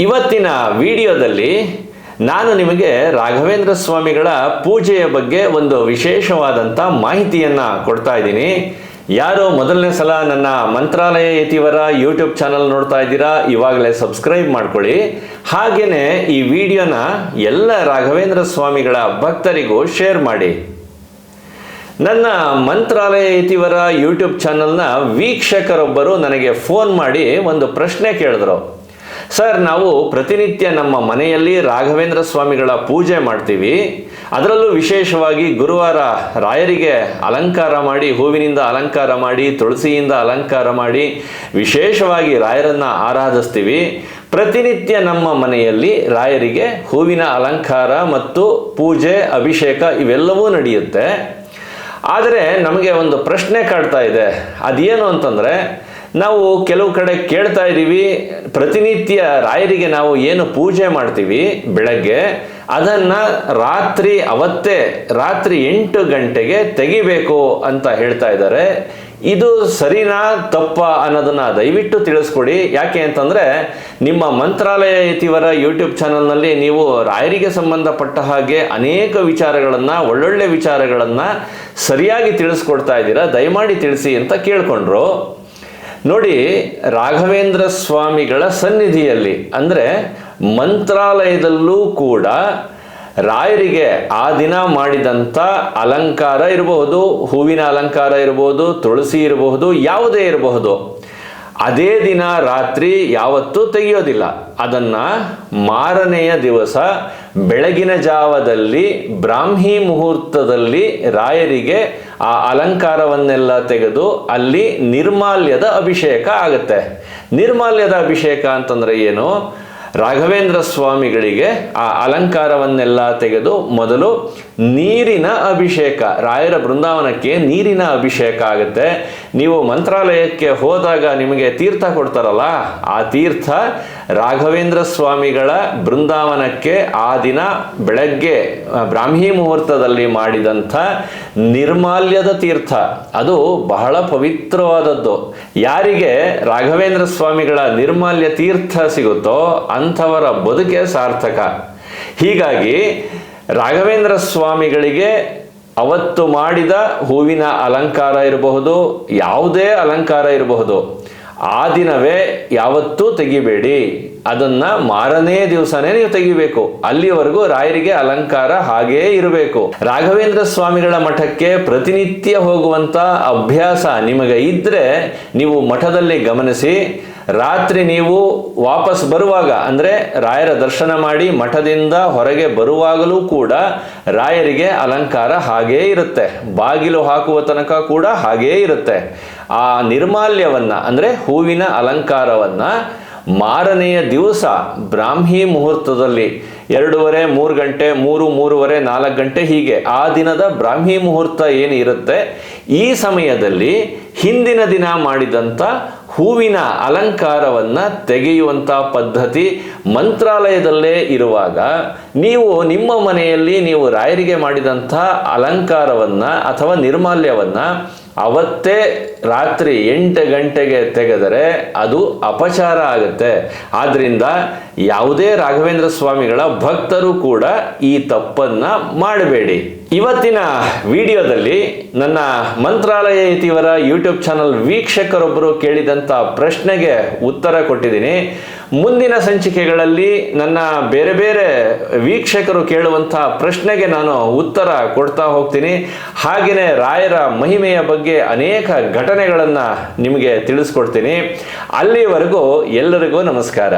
ಇವತ್ತಿನ ವಿಡಿಯೋದಲ್ಲಿ ನಾನು ನಿಮಗೆ ರಾಘವೇಂದ್ರ ಸ್ವಾಮಿಗಳ ಪೂಜೆಯ ಬಗ್ಗೆ ಒಂದು ವಿಶೇಷವಾದಂಥ ಮಾಹಿತಿಯನ್ನು ಕೊಡ್ತಾ ಇದ್ದೀನಿ. ಯಾರು ಮೊದಲನೇ ಸಲ ನನ್ನ ಮಂತ್ರಾಲಯ ಯತಿವರ ಯೂಟ್ಯೂಬ್ ಚಾನಲ್ ನೋಡ್ತಾ ಇದ್ದೀರಾ, ಇವಾಗಲೇ ಸಬ್ಸ್ಕ್ರೈಬ್ ಮಾಡ್ಕೊಳ್ಳಿ. ಹಾಗೆಯೇ ಈ ವಿಡಿಯೋನ ಎಲ್ಲ ರಾಘವೇಂದ್ರ ಸ್ವಾಮಿಗಳ ಭಕ್ತರಿಗೂ ಶೇರ್ ಮಾಡಿ. ನನ್ನ ಮಂತ್ರಾಲಯ ಯತಿವರ ಯೂಟ್ಯೂಬ್ ಚಾನಲ್ನ ವೀಕ್ಷಕರೊಬ್ಬರು ನನಗೆ ಫೋನ್ ಮಾಡಿ ಒಂದು ಪ್ರಶ್ನೆ ಕೇಳಿದ್ರು. ಸರ್, ನಾವು ಪ್ರತಿನಿತ್ಯ ನಮ್ಮ ಮನೆಯಲ್ಲಿ ರಾಘವೇಂದ್ರ ಸ್ವಾಮಿಗಳ ಪೂಜೆ ಮಾಡ್ತೀವಿ. ಅದರಲ್ಲೂ ವಿಶೇಷವಾಗಿ ಗುರುವಾರ ರಾಯರಿಗೆ ಅಲಂಕಾರ ಮಾಡಿ, ಹೂವಿನಿಂದ ಅಲಂಕಾರ ಮಾಡಿ, ತುಳಸಿಯಿಂದ ಅಲಂಕಾರ ಮಾಡಿ, ವಿಶೇಷವಾಗಿ ರಾಯರನ್ನು ಆರಾಧಿಸ್ತೀವಿ. ಪ್ರತಿನಿತ್ಯ ನಮ್ಮ ಮನೆಯಲ್ಲಿ ರಾಯರಿಗೆ ಹೂವಿನ ಅಲಂಕಾರ ಮತ್ತು ಪೂಜೆ, ಅಭಿಷೇಕ ಇವೆಲ್ಲವೂ ನಡೆಯುತ್ತೆ. ಆದರೆ ನಮಗೆ ಒಂದು ಪ್ರಶ್ನೆ ಕಾಡ್ತಾ ಇದೆ. ಅದೇನು ಅಂತಂದರೆ ನಾವು ಕೆಲವು ಕಡೆ ಕೇಳ್ತಾ ಇದ್ದೀವಿ, ಪ್ರತಿನಿತ್ಯ ರಾಯರಿಗೆ ನಾವು ಏನು ಪೂಜೆ ಮಾಡ್ತೀವಿ ಬೆಳಗ್ಗೆ, ಅದನ್ನು ರಾತ್ರಿ ಅವತ್ತೇ, ರಾತ್ರಿ ಎಂಟು ಗಂಟೆಗೆ ತೆಗಿಬೇಕು ಅಂತ ಹೇಳ್ತಾ ಇದ್ದಾರೆ. ಇದು ಸರಿನಾ, ತಪ್ಪ ಅನ್ನೋದನ್ನ ದಯವಿಟ್ಟು ತಿಳಿಸ್ಕೊಡಿ. ಯಾಕೆ ಅಂತಂದ್ರೆ, ನಿಮ್ಮ ಮಂತ್ರಾಲಯ ಇತಿವರ ಯೂಟ್ಯೂಬ್ ಚಾನಲ್ನಲ್ಲಿ ನೀವು ರಾಯರಿಗೆ ಸಂಬಂಧಪಟ್ಟ ಹಾಗೆ ಅನೇಕ ವಿಚಾರಗಳನ್ನ, ಒಳ್ಳೊಳ್ಳೆ ವಿಚಾರಗಳನ್ನ ಸರಿಯಾಗಿ ತಿಳಿಸ್ಕೊಡ್ತಾ ಇದ್ದೀರಾ? ದಯಮಾಡಿ ತಿಳಿಸಿ ಅಂತ ಕೇಳ್ಕೊಂಡ್ರು. ನೋಡಿ, ರಾಘವೇಂದ್ರ ಸ್ವಾಮಿಗಳ ಸನ್ನಿಧಿಯಲ್ಲಿ, ಅಂದರೆ ಮಂತ್ರಾಲಯದಲ್ಲೂ ಕೂಡ ರಾಯರಿಗೆ ಆ ದಿನ ಮಾಡಿದಂಥ ಅಲಂಕಾರ ಇರಬಹುದು, ಹೂವಿನ ಅಲಂಕಾರ ಇರಬಹುದು, ತುಳಸಿ ಇರಬಹುದು, ಯಾವುದೇ ಇರಬಹುದು. ಅದೇ ದಿನ ರಾತ್ರಿ ಯಾವತ್ತೂ ತೆಗೆಯೋದಿಲ್ಲ. ಅದನ್ನ ಮಾರನೆಯ ದಿವಸ ಬೆಳಗಿನ ಜಾವದಲ್ಲಿ ಬ್ರಾಹ್ಮಿ ಮುಹೂರ್ತದಲ್ಲಿ ರಾಯರಿಗೆ ಆ ಅಲಂಕಾರವನ್ನೆಲ್ಲ ತೆಗೆದು ಅಲ್ಲಿ ನಿರ್ಮಾಲ್ಯದ ಅಭಿಷೇಕ ಆಗುತ್ತೆ. ನಿರ್ಮಾಲ್ಯದ ಅಭಿಷೇಕ ಅಂತಂದ್ರೆ ಏನು? ರಾಘವೇಂದ್ರ ಸ್ವಾಮಿಗಳಿಗೆ ಆ ಅಲಂಕಾರವನ್ನೆಲ್ಲ ತೆಗೆದು ಮೊದಲು ನೀರಿನ ಅಭಿಷೇಕ, ರಾಯರ ಬೃಂದಾವನಕ್ಕೆ ನೀರಿನ ಅಭಿಷೇಕ ಆಗುತ್ತೆ. ನೀವು ಮಂತ್ರಾಲಯಕ್ಕೆ ಹೋದಾಗ ನಿಮಗೆ ತೀರ್ಥ ಕೊಡ್ತಾರಲ್ಲ, ಆ ತೀರ್ಥ ರಾಘವೇಂದ್ರ ಸ್ವಾಮಿಗಳ ಬೃಂದಾವನಕ್ಕೆ ಆ ದಿನ ಬೆಳಗ್ಗೆ ಬ್ರಾಹ್ಮಿ ಮುಹೂರ್ತದಲ್ಲಿ ಮಾಡಿದಂಥ ನಿರ್ಮಾಲ್ಯದ ತೀರ್ಥ. ಅದು ಬಹಳ ಪವಿತ್ರವಾದದ್ದು. ಯಾರಿಗೆ ರಾಘವೇಂದ್ರ ಸ್ವಾಮಿಗಳ ನಿರ್ಮಾಲ್ಯ ತೀರ್ಥ ಸಿಗುತ್ತೋ ಅಂಥವರ ಬದುಕೆ ಸಾರ್ಥಕ. ಹೀಗಾಗಿ ರಾಘವೇಂದ್ರ ಸ್ವಾಮಿಗಳಿಗೆ ಅವತ್ತು ಮಾಡಿದ ಹೂವಿನ ಅಲಂಕಾರ ಇರಬಹುದು, ಯಾವುದೇ ಅಲಂಕಾರ ಇರಬಹುದು, ಆ ದಿನವೇ ಯಾವತ್ತೂ ತೆಗಿಬೇಡಿ. ಅದನ್ನ ಮಾರನೇ ದಿವಸನೇ ನೀವು ತೆಗಿಬೇಕು. ಅಲ್ಲಿವರೆಗೂ ರಾಯರಿಗೆ ಅಲಂಕಾರ ಹಾಗೇ ಇರಬೇಕು. ರಾಘವೇಂದ್ರ ಸ್ವಾಮಿಗಳ ಮಠಕ್ಕೆ ಪ್ರತಿನಿತ್ಯ ಹೋಗುವಂತ ಅಭ್ಯಾಸ ನಿಮಗೆ ಇದ್ದರೆ ನೀವು ಮಠದಲ್ಲಿ ಗಮನಿಸಿ, ರಾತ್ರಿ ನೀವು ವಾಪಸ್ ಬರುವಾಗ, ಅಂದರೆ ರಾಯರ ದರ್ಶನ ಮಾಡಿ ಮಠದಿಂದ ಹೊರಗೆ ಬರುವಾಗಲೂ ಕೂಡ ರಾಯರಿಗೆ ಅಲಂಕಾರ ಹಾಗೇ ಇರುತ್ತೆ. ಬಾಗಿಲು ಹಾಕುವ ತನಕ ಕೂಡ ಹಾಗೇ ಇರುತ್ತೆ. ಆ ನಿರ್ಮಾಲ್ಯವನ್ನ, ಅಂದರೆ ಹೂವಿನ ಅಲಂಕಾರವನ್ನ ಮಾರನೆಯ ದಿವಸ ಬ್ರಾಹ್ಮಿ ಮುಹೂರ್ತದಲ್ಲಿ ಎರಡೂವರೆ, ಮೂರು ಗಂಟೆ, ಮೂರು, ಮೂರುವರೆ, ನಾಲ್ಕು ಗಂಟೆ ಹೀಗೆ ಆ ದಿನದ ಬ್ರಾಹ್ಮಿ ಮುಹೂರ್ತ ಏನು ಇರುತ್ತೆ? ಈ ಸಮಯದಲ್ಲಿ ಹಿಂದಿನ ದಿನ ಮಾಡಿದಂಥ ಹೂವಿನ ಅಲಂಕಾರವನ್ನ ತೆಗೆಯುವಂಥ ಪದ್ಧತಿ ಮಂತ್ರಾಲಯದಲ್ಲೇ ಇರುವಾಗ ನೀವು ನಿಮ್ಮ ಮನೆಯಲ್ಲಿ ನೀವು ರಾಯರಿಗೆ ಮಾಡಿದಂಥ ಅಲಂಕಾರವನ್ನ ಅಥವಾ ನಿರ್ಮಾಲ್ಯವನ್ನ ಅವತ್ತೇ ರಾತ್ರಿ ಎಂಟು ಗಂಟೆಗೆ ತೆಗೆದರೆ ಅದು ಅಪಚಾರ ಆಗುತ್ತೆ. ಆದ್ದರಿಂದ ಯಾವುದೇ ರಾಘವೇಂದ್ರ ಸ್ವಾಮಿಗಳ ಭಕ್ತರು ಕೂಡ ಈ ತಪ್ಪನ್ನು ಮಾಡಬೇಡಿ. ಇವತ್ತಿನ ವಿಡಿಯೋದಲ್ಲಿ ನನ್ನ ಮಂತ್ರಾಲಯ ಇತಿವರ ಯೂಟ್ಯೂಬ್ ಚಾನಲ್ ವೀಕ್ಷಕರೊಬ್ಬರು ಕೇಳಿದಂಥ ಪ್ರಶ್ನೆಗೆ ಉತ್ತರ ಕೊಟ್ಟಿದ್ದೀನಿ. ಮುಂದಿನ ಸಂಚಿಕೆಗಳಲ್ಲಿ ನನ್ನ ಬೇರೆ ಬೇರೆ ವೀಕ್ಷಕರು ಕೇಳುವಂಥ ಪ್ರಶ್ನೆಗೆ ನಾನು ಉತ್ತರ ಕೊಡ್ತಾ ಹೋಗ್ತೀನಿ. ಹಾಗೆಯೇ ರಾಯರ ಮಹಿಮೆಯ ಬಗ್ಗೆ ಅನೇಕ ಘಟನೆಗಳನ್ನು ನಿಮಗೆ ತಿಳಿಸ್ಕೊಡ್ತೀನಿ. ಅಲ್ಲಿವರೆಗೂ ಎಲ್ಲರಿಗೂ ನಮಸ್ಕಾರ.